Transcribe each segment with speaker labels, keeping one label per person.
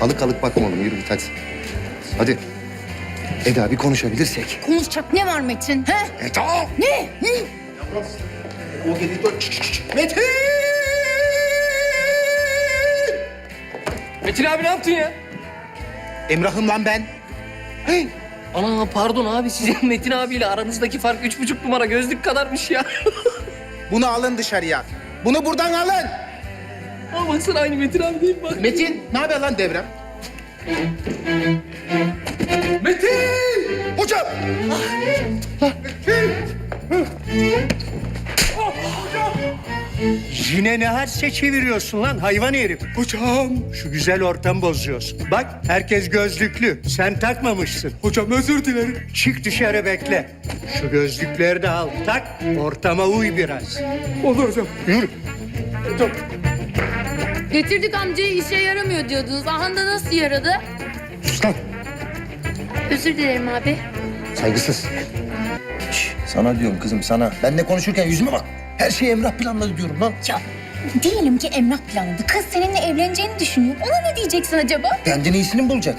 Speaker 1: Alık alık bakma oğlum yürü git hadi. Hadi. Eda bir konuşabilirsek.
Speaker 2: Konuşacak ne var Metin? He?
Speaker 1: Eda!
Speaker 2: Ne? Hı?
Speaker 1: O geldi dur. Metin!
Speaker 3: Metin abi ne yaptın ya?
Speaker 4: Emrah'ım lan ben.
Speaker 1: Hey!
Speaker 3: Ana pardon abi sizin Metin abiyle aranızdaki fark üç buçuk numara gözlük kadarmış ya.
Speaker 4: Bunu alın dışarıya. Bunu buradan alın.
Speaker 3: Ama baksana aynı Metin abi değil mi bak.
Speaker 4: Metin, ne haber lan devrem?
Speaker 1: Metin! Hocam!
Speaker 5: Yine ne hadse çeviriyorsun lan hayvan herif.
Speaker 1: Hocam!
Speaker 5: Şu güzel ortamı bozuyorsun. Bak herkes gözlüklü. Sen takmamışsın.
Speaker 1: Hocam özür dilerim.
Speaker 5: Çık dışarı bekle. Şu gözlükleri de al. Tak. Ortama uy biraz.
Speaker 1: Olur hocam.
Speaker 5: Yürü.
Speaker 2: Getirdik amcayı işe yaramıyor diyordunuz. Aha da nasıl yaradı?
Speaker 1: Sus lan.
Speaker 2: Özür dilerim abi.
Speaker 1: Saygısız. Şş, sana diyorum kızım sana. Benle konuşurken yüzüme bak. Her şeyi Emrah planladı diyorum lan.
Speaker 2: Ya diyelim ki Emrah planladı. Kız seninle evleneceğini düşünüyor. Ona ne diyeceksin acaba?
Speaker 1: Kendine iyisini mi bulacak?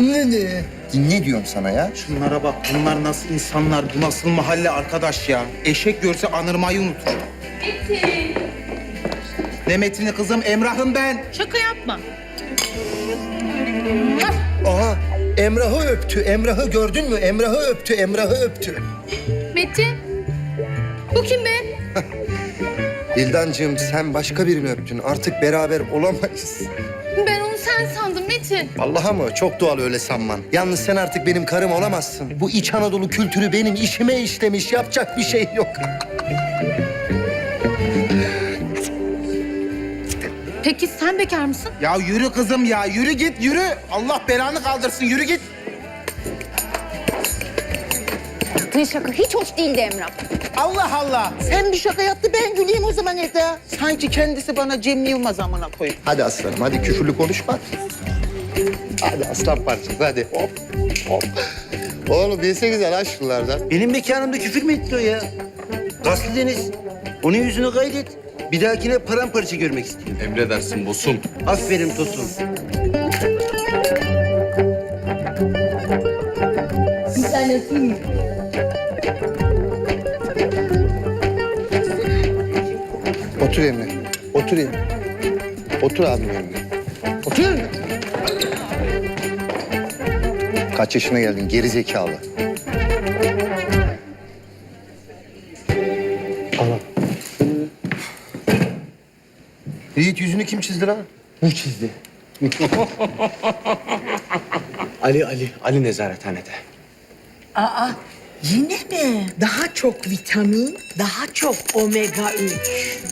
Speaker 1: Ne ne? Dinle diyorum sana ya.
Speaker 4: Şunlara bak, bunlar nasıl insanlar, bu nasıl mahalle arkadaş ya. Eşek görse anırmayı unutur. Metin. Ne kızım, Emrah'ım ben.
Speaker 2: Şaka yapma.
Speaker 1: Aha Emrah'ı öptü. Emrah'ı gördün mü? Emrah'ı öptü. Emrah'ı öptü.
Speaker 2: Metin. Bu kim be?
Speaker 1: Bildancığım sen başka birini öptün. Artık beraber olamayız.
Speaker 2: Ben onu sen sandım Metin.
Speaker 1: Vallahi mı? Çok doğal öyle sanman. Yalnız sen artık benim karım olamazsın. Bu İç Anadolu kültürü benim işime işlemiş. Yapacak bir şey yok.
Speaker 2: Peki sen bekar mısın?
Speaker 4: Ya yürü kızım ya, yürü git, yürü. Allah belanı kaldırsın, yürü git.
Speaker 2: Ne şaka hiç hoş değildi Emrah.
Speaker 4: Allah Allah.
Speaker 6: Sen bir şaka yaptı ben güleyim o zaman Eda. Sanki kendisi bana Cem Yılmaz amına koyayım.
Speaker 1: Hadi aslanım, hadi küfürlü konuşma. Hadi aslan parçası, hadi. Hop, hop. Oğlum bilsenize lan şunlardan.
Speaker 7: Benim mekanımda küfür mü etti o ya? Gaslı Deniz. Onun yüzünü kaydet. Bir dahakine paramparça görmek istiyorum.
Speaker 8: Emredersin bosum.
Speaker 7: Aferin Tosun.
Speaker 1: Otur Emre. Otur Emre. Otur abim Emre. Otur Emre. Kaç yaşına geldin geri zekalı? Yiğit yüzünü kim çizdi lan?
Speaker 8: Bu çizdi. Ali Ali Ali nezarethanede.
Speaker 6: Aa yine mi? Daha çok vitamin, daha çok omega 3.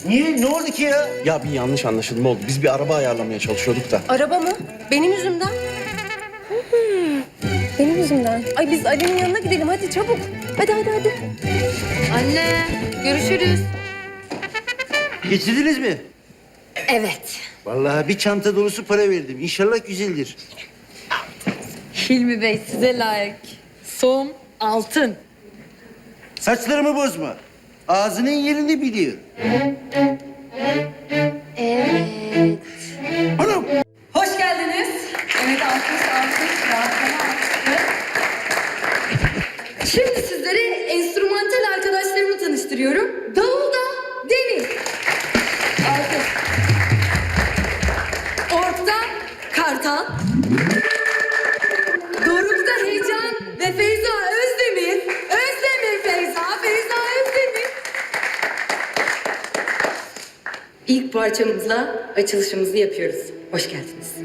Speaker 7: Niye? Ne oldu ki ya?
Speaker 8: Ya bir yanlış anlaşılma oldu. Biz bir araba ayarlamaya çalışıyorduk da.
Speaker 9: Araba mı? Benim yüzümden. Benim yüzümden. Ay biz Ali'nin yanına gidelim hadi çabuk. Hadi hadi hadi.
Speaker 2: Anne görüşürüz.
Speaker 7: Getirdiniz mi?
Speaker 9: Evet.
Speaker 7: Vallahi bir çanta dolusu para verdim. İnşallah güzeldir.
Speaker 9: Hilmi Bey size layık. Som altın.
Speaker 7: Saçlarımı bozma. Ağzının yerini biliyor.
Speaker 9: Evet.
Speaker 7: Anam!
Speaker 9: Hoş geldiniz. Evet alkış alkış. Rahatlama alkıştı. Şimdi sizlere enstrümantal arkadaşlarımı tanıştırıyorum. Davulda Kartal. Doruk'ta Heyecan ve Feyza Özdemir. Özdemir Feyza, Feyza Özdemir. İlk parçamızla açılışımızı yapıyoruz. Hoş geldiniz.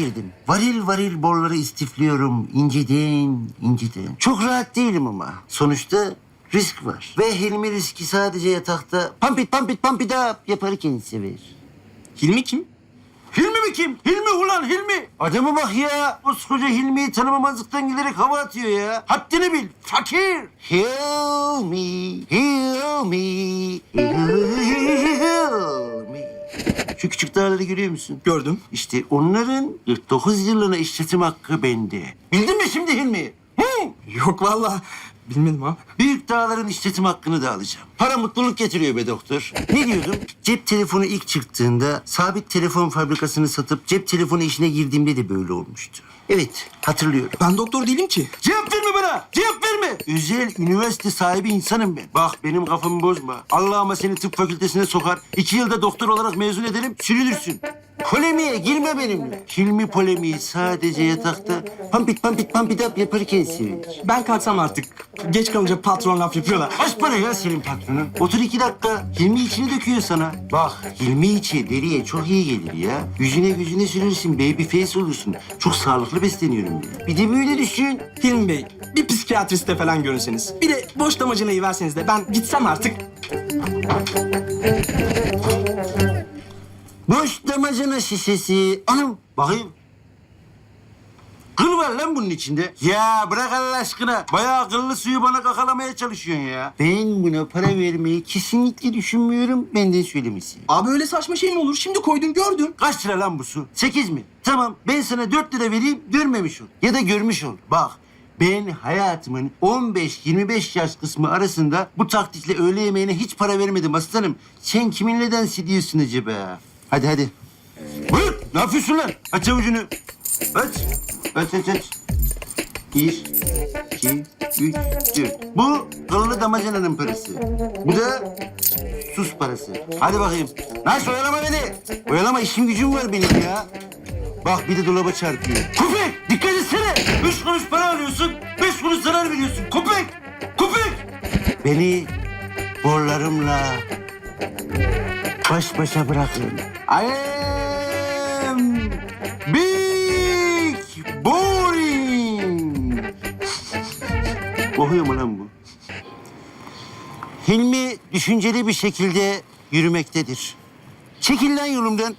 Speaker 7: Girdim. Varil varil borları istifliyorum. inceden, inceden. Çok rahat değilim ama. Sonuçta risk var. Ve Hilmi riski sadece yatakta pampit pampit up yaparken sever.
Speaker 8: Hilmi kim?
Speaker 7: Hilmi mi kim? Hilmi ulan Hilmi. Adamı bak ya. Koskoca Hilmi'yi tanımamazlıktan gelerek hava atıyor ya. Haddini bil. Fakir. Hilmi, Hilmi, Hilmi. Şu küçük dağları görüyor musun?
Speaker 8: Gördüm.
Speaker 7: İşte onların 49 yıllığına işletim hakkı bende. Bildin mi şimdi Hilmi? Hı?
Speaker 8: Yok vallahi bilmedim abi.
Speaker 7: Büyük dağların işletim hakkını da alacağım. Para mutluluk getiriyor be doktor. Ne diyordum? Cep telefonu ilk çıktığında sabit telefon fabrikasını satıp cep telefonu işine girdiğimde de böyle olmuştu. Evet, hatırlıyorum.
Speaker 8: Ben doktor değilim ki.
Speaker 7: Cevap verme bana! Cevap verme! Özel üniversite sahibi insanım ben. Bak benim kafamı bozma. Allah'ıma seni tıp fakültesine sokar. iki yılda doktor olarak mezun ederim, sürülürsün. Polemiğe girme benimle. Hilmi polemiği sadece yatakta pampit pampit pampit up yaparken sevilir.
Speaker 8: Ben kalksam artık. Geç kalınca patron laf yapıyorlar.
Speaker 7: Kaç para ya senin patronun? Otur iki dakika. Hilmi içini döküyor sana. Bak Hilmi içi deriye çok iyi gelir ya. Yüzüne yüzüne sürürsün. Baby face olursun. Çok sağlıklı besleniyorum ya. Bir de böyle düşün.
Speaker 8: Hilmi Bey bir psikiyatriste falan görünseniz. Bir de boş damacanayı verseniz de ben gitsem artık.
Speaker 7: Boş damacana şişesi. Anam bakayım. Kıl var lan bunun içinde. Ya bırak Allah aşkına. Bayağı kıllı suyu bana kakalamaya çalışıyorsun ya. Ben buna para vermeyi kesinlikle düşünmüyorum. Benden söylemesi.
Speaker 8: Abi öyle saçma şey mi olur? Şimdi koydun gördün.
Speaker 7: Kaç lira lan bu su? Sekiz mi? Tamam ben sana dört lira vereyim görmemiş ol. Ya da görmüş ol. Bak ben hayatımın 15-25 yaş kısmı arasında bu taktikle öğle yemeğine hiç para vermedim aslanım. Sen kiminle dans ediyorsun acaba? Hadi hadi. Buyur. Ne yapıyorsun lan? Aç avucunu. Aç. Aç aç aç. Bir, iki, üç, dört. Bu kıllı damacananın parası. Bu da sus parası. Hadi bakayım. Nasıl oyalama beni? Oyalama işim gücüm var benim ya. Bak bir de dolaba çarpıyor. Köpek dikkat etsene. Üç kuruş para alıyorsun. Beş kuruş zarar veriyorsun. Köpek. Köpek. Beni borlarımla baş başa bırakın. I Kokuyor mu lan bu? Hilmi düşünceli bir şekilde yürümektedir. Çekil lan yolumdan.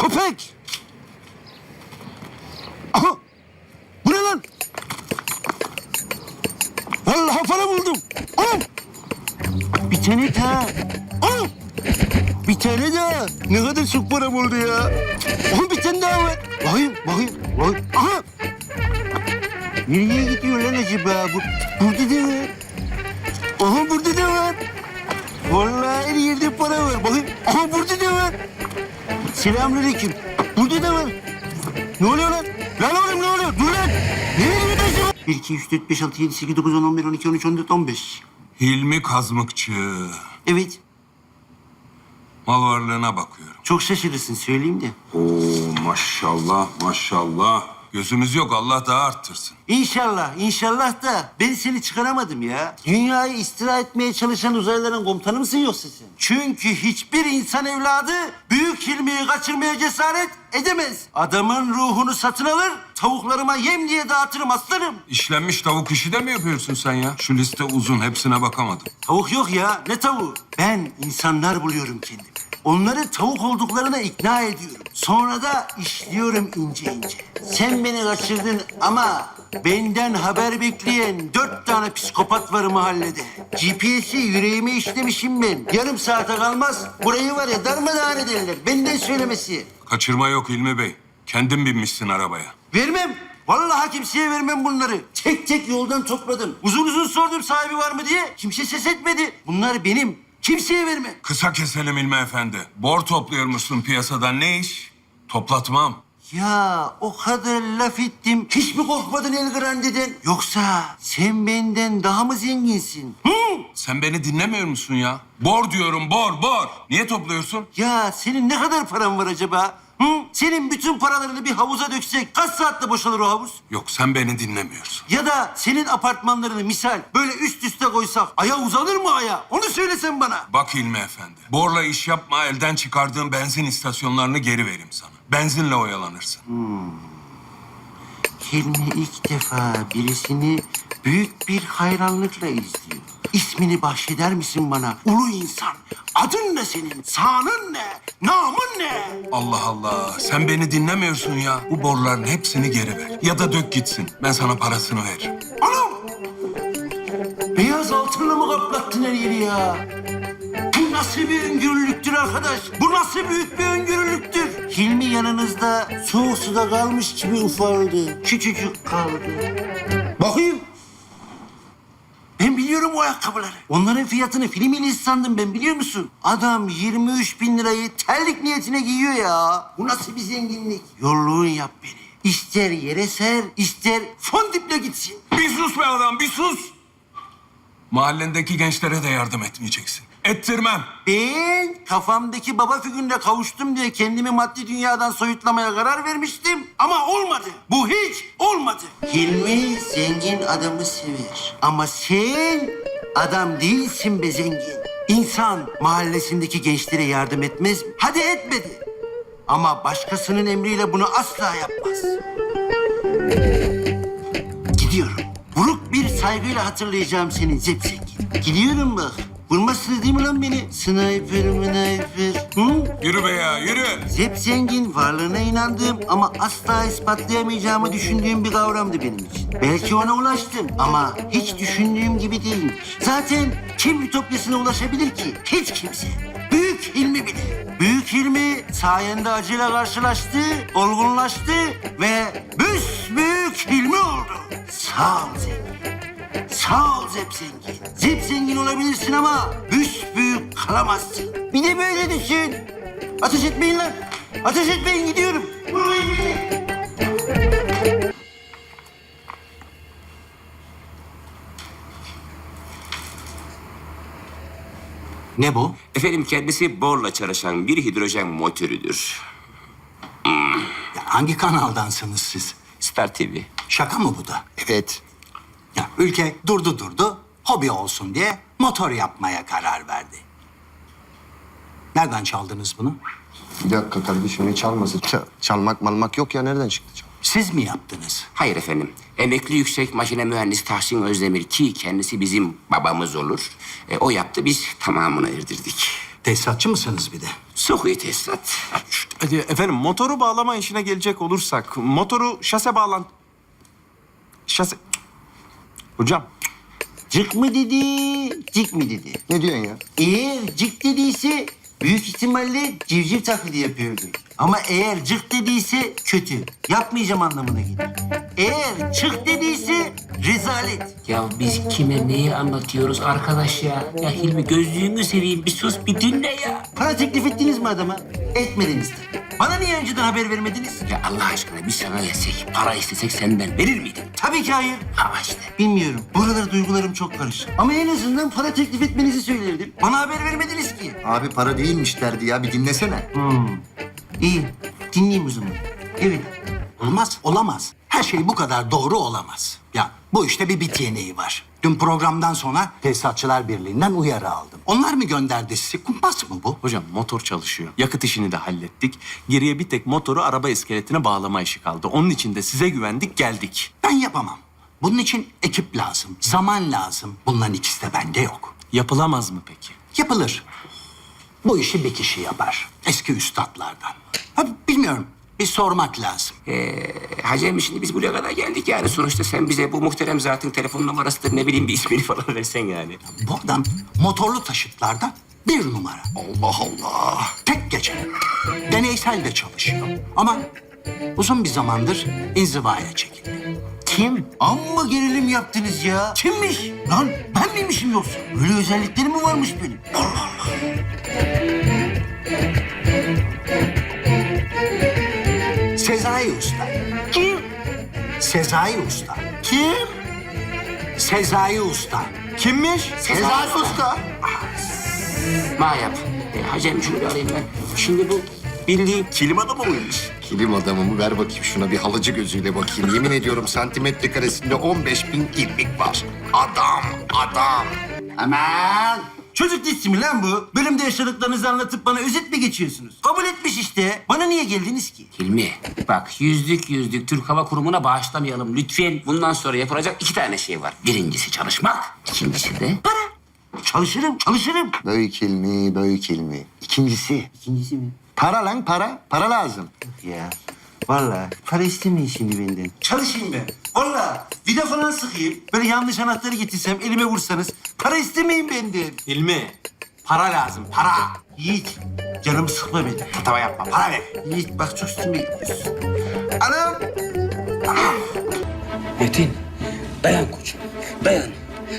Speaker 7: Köpek! Aha! Bu ne lan? Vallahi para buldum. Anam! Bir tane daha. Anam! Bir tane daha. Ne kadar çok para buldu ya. Aha bir tane daha var. Bakayım, bakayım, bakayım. Aha! Nereye gidiyor lan acaba bu? Burada da var. Aha burada da var. Vallahi her yerde para var. Bakayım. Aha burada da var. Selamünaleyküm. Burada da var. Ne oluyor lan? Lan oğlum ne oluyor? Dur lan. Nereye gidiyorsun? 1, 2, 3, 4, 5, 6, 7, 8, 9, 10, 11, 12, 13, 14, 15.
Speaker 10: Hilmi Kazmıkçı.
Speaker 7: Evet.
Speaker 10: Mal varlığına bakıyorum.
Speaker 7: Çok şaşırırsın söyleyeyim de.
Speaker 10: Oo maşallah maşallah. Gözümüz yok Allah daha arttırsın.
Speaker 7: İnşallah, inşallah da ben seni çıkaramadım ya. Dünyayı istila etmeye çalışan uzaylıların komutanı mısın yoksa sen? Çünkü hiçbir insan evladı büyük Hilmi'yi kaçırmaya cesaret edemez. Adamın ruhunu satın alır, tavuklarıma yem diye dağıtırım aslanım.
Speaker 10: İşlenmiş tavuk işi de mi yapıyorsun sen ya? Şu liste uzun hepsine bakamadım.
Speaker 7: Tavuk yok ya, ne tavuğu? Ben insanlar buluyorum kendime. Onları tavuk olduklarına ikna ediyorum. Sonra da işliyorum ince ince. Sen beni kaçırdın ama benden haber bekleyen dört tane psikopat var mahallede. GPS'i yüreğime işlemişim ben. Yarım saate kalmaz. Burayı var ya darmadağın ederler. Benden söylemesi.
Speaker 10: Kaçırma yok Hilmi Bey. Kendin binmişsin arabaya.
Speaker 7: Vermem. Vallahi kimseye vermem bunları. Tek tek yoldan topladım. Uzun uzun sordum sahibi var mı diye. Kimse ses etmedi. Bunlar benim. Kimseye vermem.
Speaker 10: Kısa keselim Hilmi Efendi. Bor topluyormuşsun piyasadan ne iş? Toplatmam.
Speaker 7: Ya o kadar laf ettim. Hiç mi korkmadın El Grande'den? Yoksa sen benden daha mı zenginsin? Hı?
Speaker 10: Sen beni dinlemiyor musun ya? Bor diyorum bor bor. Niye topluyorsun?
Speaker 7: Ya senin ne kadar paran var acaba? Hı? Senin bütün paralarını bir havuza döksek kaç saatte boşalır o havuz?
Speaker 10: Yok sen beni dinlemiyorsun.
Speaker 7: Ya da senin apartmanlarını misal böyle üst üste koysak aya uzanır mı aya? Onu söylesen bana.
Speaker 10: Bak Hilmi Efendi. Borla iş yapma elden çıkardığın benzin istasyonlarını geri vereyim sana. benzinle oyalanırsın.
Speaker 7: Hilmi ilk defa birisini büyük bir hayranlıkla izliyor. İsmini bahşeder misin bana? Ulu insan. Adın ne senin? Sanın ne? Namın ne?
Speaker 10: Allah Allah, sen beni dinlemiyorsun ya. Bu borların hepsini geri ver. Ya da dök gitsin, ben sana parasını veririm.
Speaker 7: Anam! Beyaz altınla mı kaplattın her yeri ya? Bu nasıl bir öngörülüktür arkadaş? Bu nasıl büyük bir öngörülüktür? Hilmi yanınızda soğuk suda kalmış gibi ufaldı. Küçücük kaldı. Bakayım. O ayakkabıları. Onların fiyatını film ilisi sandım ben biliyor musun? Adam 23 bin lirayı terlik niyetine giyiyor ya. Bu nasıl bir zenginlik? Yolluğun yap beni. İster yere ser, ister fondiple gitsin.
Speaker 10: Bir sus be adam, bir sus! Mahallendeki gençlere de yardım etmeyeceksin. Ettirmem.
Speaker 7: Ben kafamdaki baba figürüne kavuştum diye kendimi maddi dünyadan soyutlamaya karar vermiştim. Ama olmadı. Bu hiç olmadı. Hilmi zengin adamı sever. Ama sen adam değilsin be zengin. İnsan mahallesindeki gençlere yardım etmez mi? Hadi etmedi. Ama başkasının emriyle bunu asla yapmaz. Gidiyorum. Buruk bir saygıyla hatırlayacağım seni Zep Zengin. Gidiyorum bak. Vurmazsınız değil mi lan beni? Sniper sniper. Hı?
Speaker 10: Yürü be ya, yürü!
Speaker 7: Zep Zengin varlığına inandığım ama asla ispatlayamayacağımı düşündüğüm bir kavramdı benim için. Belki ona ulaştım ama hiç düşündüğüm gibi değilmiş. Zaten kim ütopyasına ulaşabilir ki? Hiç kimse. Büyük Hilmi bile. Büyük Hilmi sayende acıyla karşılaştı, olgunlaştı ve büyük Hilmi oldu. Sağ ol Zengin. Sağ ol Zep Zengin. Zep Zengin olabilirsin ama büyük kalamazsın. Bir de böyle düşün. Ateş etmeyin lan. Ateş etmeyin gidiyorum. Vurmayın beni. Ne bu?
Speaker 11: Efendim kendisi borla çalışan bir hidrojen motorüdür.
Speaker 5: Ya hangi kanaldansınız siz?
Speaker 11: Star TV.
Speaker 5: Şaka mı bu da?
Speaker 1: Evet.
Speaker 5: Ya ülke durdu durdu, hobi olsun diye motor yapmaya karar verdi. Nereden çaldınız bunu?
Speaker 1: Bir dakika kardeşim ne çalması? Ç- çalmak malmak yok ya nereden çıktı çal?
Speaker 5: Siz mi yaptınız?
Speaker 11: Hayır efendim. Emekli yüksek makine mühendisi Tahsin Özdemir ki kendisi bizim babamız olur. E, o yaptı biz tamamını erdirdik.
Speaker 5: Tesisatçı mısınız bir de?
Speaker 11: Sokuyu tesisat.
Speaker 8: Hadi efendim motoru bağlama işine gelecek olursak motoru şase bağlan... Şase... Hocam
Speaker 7: Cık mı dedi, cik mi dedi?
Speaker 1: Ne diyorsun ya?
Speaker 7: Eğer cık dediyse büyük ihtimalle civciv taklidi yapıyordu. Ama eğer cık dediyse kötü. Yapmayacağım anlamına gelir. Eğer çık dediyse rezalet.
Speaker 3: Ya biz kime neyi anlatıyoruz arkadaş ya? Ya Hilmi gözlüğünü seveyim bir sus bir dinle ya.
Speaker 7: Para teklif ettiniz mi adama? Etmediniz tabii. Bana niye önceden haber vermediniz?
Speaker 3: Ya Allah aşkına biz sana gelsek, para istesek senden verir miydin?
Speaker 7: Tabii ki hayır.
Speaker 3: Ama işte.
Speaker 7: Bilmiyorum. Buralar duygularım çok karışık. Ama en azından para teklif etmenizi söylerdim. Bana haber vermediniz ki.
Speaker 1: Abi para değilmiş derdi ya bir dinlesene.
Speaker 7: İyi. Dinleyeyim o zaman. Evet.
Speaker 5: Olmaz, olamaz. Her şey bu kadar doğru olamaz. Ya bu işte bir bit yeneği var. Dün programdan sonra Tesisatçılar Birliği'nden uyarı aldım. Onlar mı gönderdi sizi? Kumpas mı bu?
Speaker 8: hocam motor çalışıyor. Yakıt işini de hallettik. Geriye bir tek motoru araba iskeletine bağlama işi kaldı. Onun için de size güvendik geldik.
Speaker 5: Ben yapamam. Bunun için ekip lazım, zaman lazım. Bunların ikisi de bende yok.
Speaker 8: Yapılamaz mı peki?
Speaker 5: Yapılır. Bu işi bir kişi yapar. Eski üstadlardan. Ha, bilmiyorum. Bir sormak lazım.
Speaker 11: Ee, Hacem şimdi biz buraya kadar geldik yani. Sonuçta sen bize bu muhterem zatın telefon numarasıdır ne bileyim bir ismini falan versen yani.
Speaker 5: Bu adam motorlu taşıtlardan bir numara.
Speaker 1: Allah Allah.
Speaker 5: Tek gece. Deneysel de çalışıyor. Ama uzun bir zamandır inzivaya çekildi.
Speaker 7: Kim? Amma gerilim yaptınız ya. Kimmiş? Lan ben miymişim yoksa? Öyle özellikleri mi varmış benim? Allah Allah.
Speaker 5: Sezai Usta.
Speaker 7: Kim?
Speaker 5: Sezai Usta.
Speaker 7: Kim?
Speaker 5: Sezai Usta.
Speaker 8: Kimmiş?
Speaker 1: Sezai Usta.
Speaker 11: Ma yap. Ee, Hacem şunu bir alayım ben. Şimdi bu bildiğin kilim adamı mıymış?
Speaker 1: Kilim adamımı ver bakayım şuna bir halıcı gözüyle bakayım. Yemin ediyorum santimetre karesinde 15 bin ilmik var. Adam, adam.
Speaker 7: Aman Çocuk dizisi mi lan bu? Bölümde yaşadıklarınızı anlatıp bana özet mi geçiyorsunuz? Kabul etmiş işte. Bana niye geldiniz ki?
Speaker 11: Hilmi bak yüzlük yüzlük Türk Hava Kurumu'na bağışlamayalım lütfen. Bundan sonra yapılacak iki tane şey var. Birincisi çalışmak, ikincisi de
Speaker 7: Para. Çalışırım, çalışırım.
Speaker 12: Büyük ilmi, büyük ilmi. İkincisi.
Speaker 7: İkincisi mi?
Speaker 12: Para lan para. Para lazım.
Speaker 7: Ya vallahi para istemeyin şimdi benden. Çalışayım ben. Vallahi vida falan sıkayım. Böyle yanlış anahtarı getirsem elime vursanız para istemeyin benden.
Speaker 8: Hilmi, para lazım, para.
Speaker 7: Yiğit canımı sıkma beni.
Speaker 8: Tatava yapma, para ver.
Speaker 7: Yiğit bak çok üstüme gidiyorsun. Anam.
Speaker 11: Metin, dayan koçum, dayan.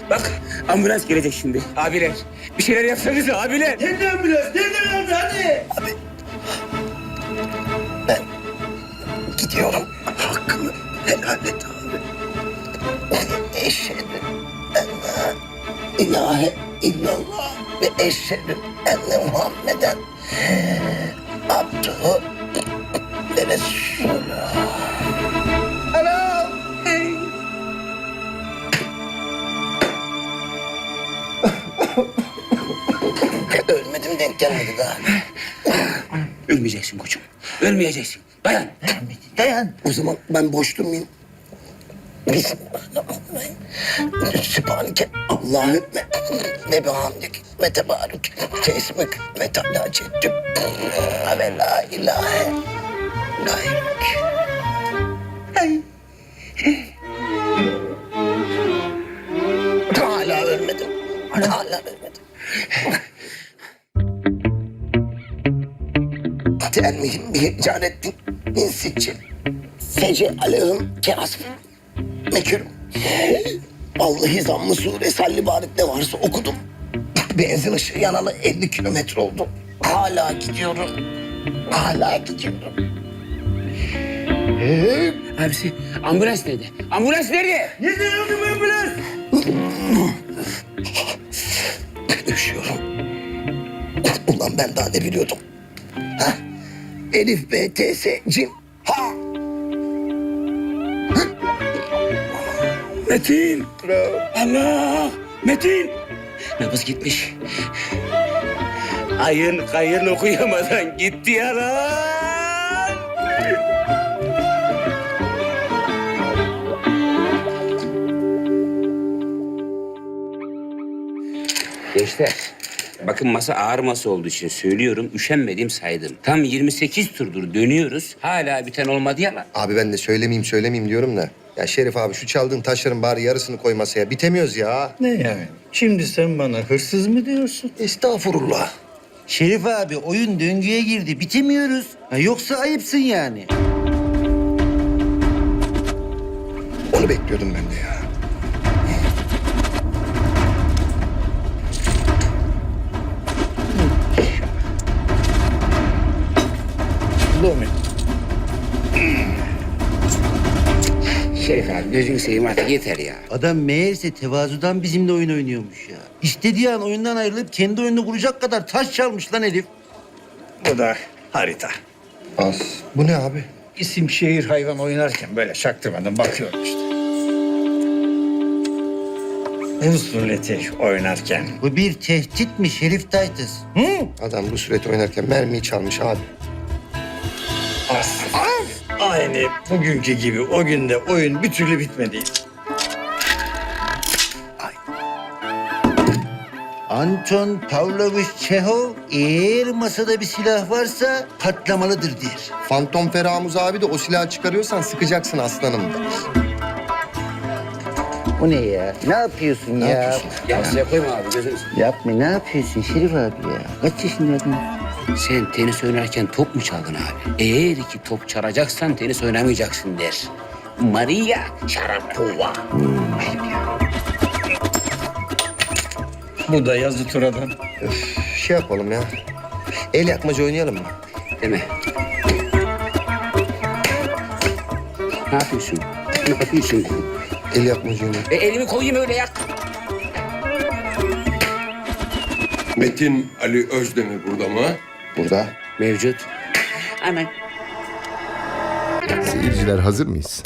Speaker 11: Bak ambulans gelecek şimdi. Abiler, bir şeyler yapsanız abiler.
Speaker 7: Nerede ambulans? Nerede nerede hadi.
Speaker 12: Gidiyorum. Hakkını helal et abi. Eşhedü en la ilahe illallah ve eşhedü enne Muhammeden abduhu ve resulü. Anam! Ölmedim denk gelmedi daha.
Speaker 11: Ölmeyeceksin koçum, ölmeyeceksin. Dayan.
Speaker 12: Dayan. O zaman ben boş durmayayım. Bismillahirrahmanirrahim. Sübhaneke Allahümme ve bihamdik ve tebarük tesmik ve teala ceddük ve la ilahe gayrük. Ay. Hala ölmedim. Hala ölmedim. Termihim bir carettin insicci. Fece alehim kasım. Mekürüm. Vallahi zammı sure salli barik ne varsa okudum. Benzin ışığı yanalı 50 kilometre oldu. Hala gidiyorum. Hala gidiyorum.
Speaker 11: Abisi, ambulans nerede? Ambulans nerede?
Speaker 12: Üşüyorum. Ulan ben daha ne biliyordum? Ha? Elif, B, T, S, Cim. Ha!
Speaker 11: Metin. Allah! Metin! Nabız gitmiş. Ayın kayın okuyamadan gitti ya lan. Gençler, bakın masa ağır masa olduğu için söylüyorum, üşenmedim saydım. Tam 28 turdur dönüyoruz, hala biten olmadı ya lan.
Speaker 12: Abi ben de söylemeyeyim söylemeyeyim diyorum da. Ya Şerif abi şu çaldığın taşların bari yarısını koy masaya. Bitemiyoruz ya.
Speaker 13: Ne yani? Şimdi sen bana hırsız mı diyorsun?
Speaker 12: Estağfurullah.
Speaker 7: Şerif abi oyun döngüye girdi. Bitemiyoruz. Ha, yoksa ayıpsın yani.
Speaker 12: Onu bekliyordum ben de ya.
Speaker 11: Şerif abi gözünü seveyim artık yeter ya.
Speaker 7: Adam meğerse tevazudan bizimle oyun oynuyormuş ya. İstediği an oyundan ayrılıp kendi oyununu kuracak kadar taş çalmış lan herif.
Speaker 13: Bu da harita.
Speaker 12: Az. Bu ne abi?
Speaker 13: İsim şehir hayvan oynarken böyle çaktırmadan bakıyorum işte. Rus ruleti oynarken.
Speaker 7: Bu bir tehdit mi Şerif Titus? Hı?
Speaker 12: Adam bu süreti oynarken mermiyi çalmış abi.
Speaker 13: As. Aynı bugünkü gibi o günde oyun bir türlü bitmedi.
Speaker 7: Anton Pavlovich Çehov eğer masada bir silah varsa patlamalıdır der.
Speaker 12: Fantom Feramuz abi de o silahı çıkarıyorsan sıkacaksın aslanım.
Speaker 7: O ne ya? Ne yapıyorsun
Speaker 12: Ne
Speaker 7: ya?
Speaker 12: yapıyorsun?
Speaker 11: Ya size koyma abi gözünü seveyim.
Speaker 7: Yapma ne yapıyorsun Şerif abi ya? Kaç yaşında adam?
Speaker 11: Sen tenis oynarken top mu çaldın abi? Eğer ki top çalacaksan tenis oynamayacaksın der. Maria Sharapova.
Speaker 13: Bu da yazı turadan.
Speaker 12: Şey yapalım ya. El yakmaca oynayalım mı?
Speaker 11: Değil mi? Ne yapıyorsun? Ne yapıyorsun?
Speaker 12: El yakmaca oynayalım.
Speaker 11: E, elimi koyayım öyle yak.
Speaker 14: Metin Ali Özdemir burada mı?
Speaker 12: Burada.
Speaker 11: Mevcut. Hemen.
Speaker 1: Seyirciler hazır mıyız?